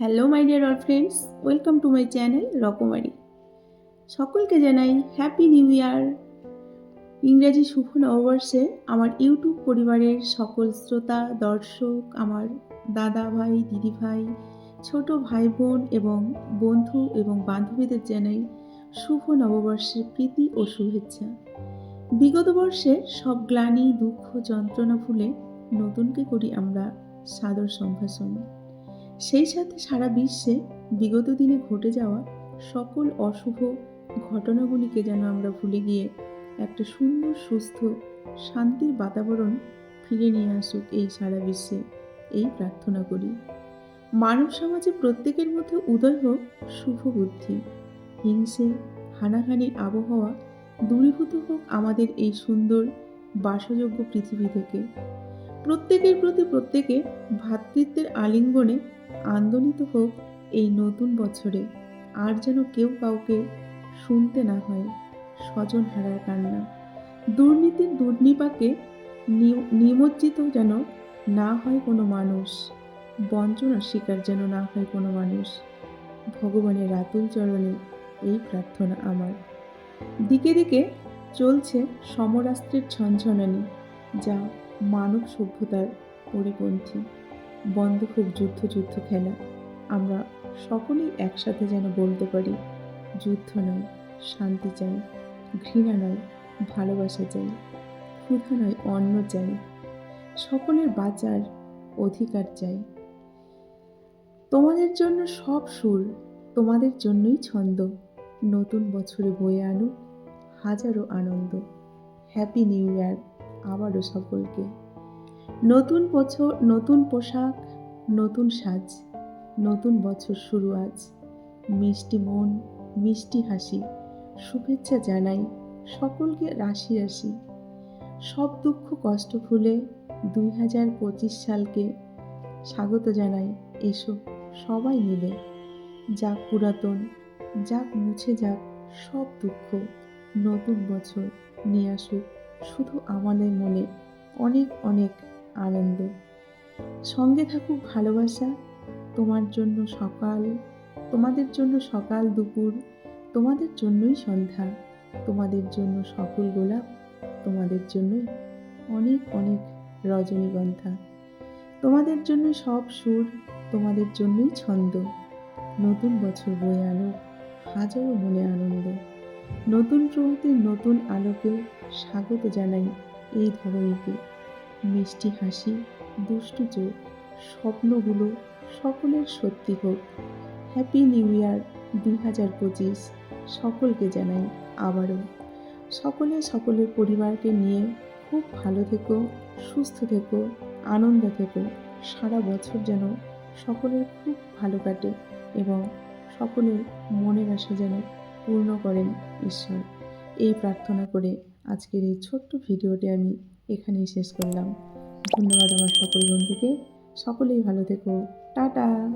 Hello my dear all friends welcome to my channel Rokomari সকলকে জানাই happy new year ইংরাজি শুভ নববর্ষে আমার YouTube পরিবারের সকল শ্রোতা, দর্শক, আমার দাদা ভাই, দিদি ভাই, ছোট ভাই বোন এবং বন্ধু এবং বান্ধবীদের জানাই শুভ নববর্ষের প্রীতি ও শুভেচ্ছা। বিগত বর্ষে সব গ্লানি, দুঃখ, যন্ত্রণা ভুলে নতুনকে করি আমরা সাদর সম্ভাষণ। সেই সাথে সারা বিশ্বে বিগত দিনে ঘটে যাওয়া সকল অশুভ ঘটনাগুলিকে যেন আমরা ভুলে গিয়ে একটা সুন্দর, সুস্থ, শান্তির বাতাবরণ ফিরে নিয়ে আসুক এই সারা বিশ্বে। এই প্রার্থনা করি। মানব সমাজে প্রত্যেকের মধ্যে উদয় হোক শুভ বুদ্ধি। হিংসে, হানাহানির আবহাওয়া দূরীভূত হোক আমাদের এই সুন্দর, বাসযোগ্য পৃথিবী থেকে। প্রত্যেকের প্রতি প্রত্যেকে ভ্রাতৃত্বের আলিঙ্গনে আন্দোলিত হোক এই নতুন বছরে, আর যেন কেউ কাউকে শুনতে না হয় স্বজন হারার কান্না। দুর্নীতির দুর্নিপাকে নিমজ্জিত যেন না হয় কোনো মানুষ, বঞ্চনার শিকার যেন না হয় কোনো মানুষ। ভগবানের রাতুল চরণে এই প্রার্থনা আমার। দিকে দিকে চলছে সমরাস্ত্রের ঝনঝনানি যা মানব সভ্যতার পরিপন্থী। বন্ধ খুব যুদ্ধ যুদ্ধ খেলা। আমরা সকলেই একসাথে যেন বলতে পারি, যুদ্ধ নয়, শান্তি চাই, ঘৃণা নয়, ভালোবাসা চাই, ক্ষুধা নয়, অন্ন চাই, সকলের বাঁচার অধিকার চাই। তোমাদের জন্য সব সুর, তোমাদের জন্যই ছন্দ, নতুন বছরে বয়ে আনুক হাজারো আনন্দ। হ্যাপি নিউ ইয়ার আবারও সকলকে। নতুন বছর, নতুন পোশাক, নতুন সাজ, নতুন বছর শুরু আজ। মিষ্টি মন, মিষ্টি হাসি, শুভেচ্ছা জানাই সকলকে রাশি রাশি। সব দুঃখ কষ্ট ভুলে দুই হাজার পঁচিশ সালকে স্বাগত জানাই। এসো সবাই মিলে। যাক পুরাতন, যাক মুছে যাক সব দুঃখ, নতুন বছর নিয়ে আসুক শুধু আমাদের মনে অনেক অনেক আনন্দ। সঙ্গে থাকুক ভালোবাসা, তোমার জন্য সকাল, তোমাদের জন্য সকাল দুপুর, তোমাদের জন্যই সন্ধ্যা, তোমাদের জন্য সকল গোলাপ, তোমাদের জন্যই অনেক অনেক রজনীগন্ধা। তোমাদের জন্য সব সুর, তোমাদের জন্যই ছন্দ। নতুন বছর বয়ে আনো হাজারো মনে আনন্দ। নতুন প্রভাতের নতুন আলোকে স্বাগত জানাই এই ধরনীকে মিষ্টি হাসি, দুষ্টু চোখ স্বপ্নগুলো সকলের সত্যি হোক। হ্যাপি নিউ ইয়ার দুই হাজার পঁচিশ। সকলকে জানাই আবারও। সকলে সকলের পরিবারকে নিয়ে খুব ভালো থেকো, সুস্থ থেকো, আনন্দ থেকো। সারা বছর যেন সকলের খুব ভালো কাটে এবং সকলের মনের আশা যেন পূর্ণ করেন ঈশ্বর। এই প্রার্থনা করে আজকের এই ছোট্ট ভিডিওটি আমি এখানেই শেষ করলাম। ধন্যবাদ আমার সকল বন্ধুকে। সকলেই ভালো থেকো। টাটা।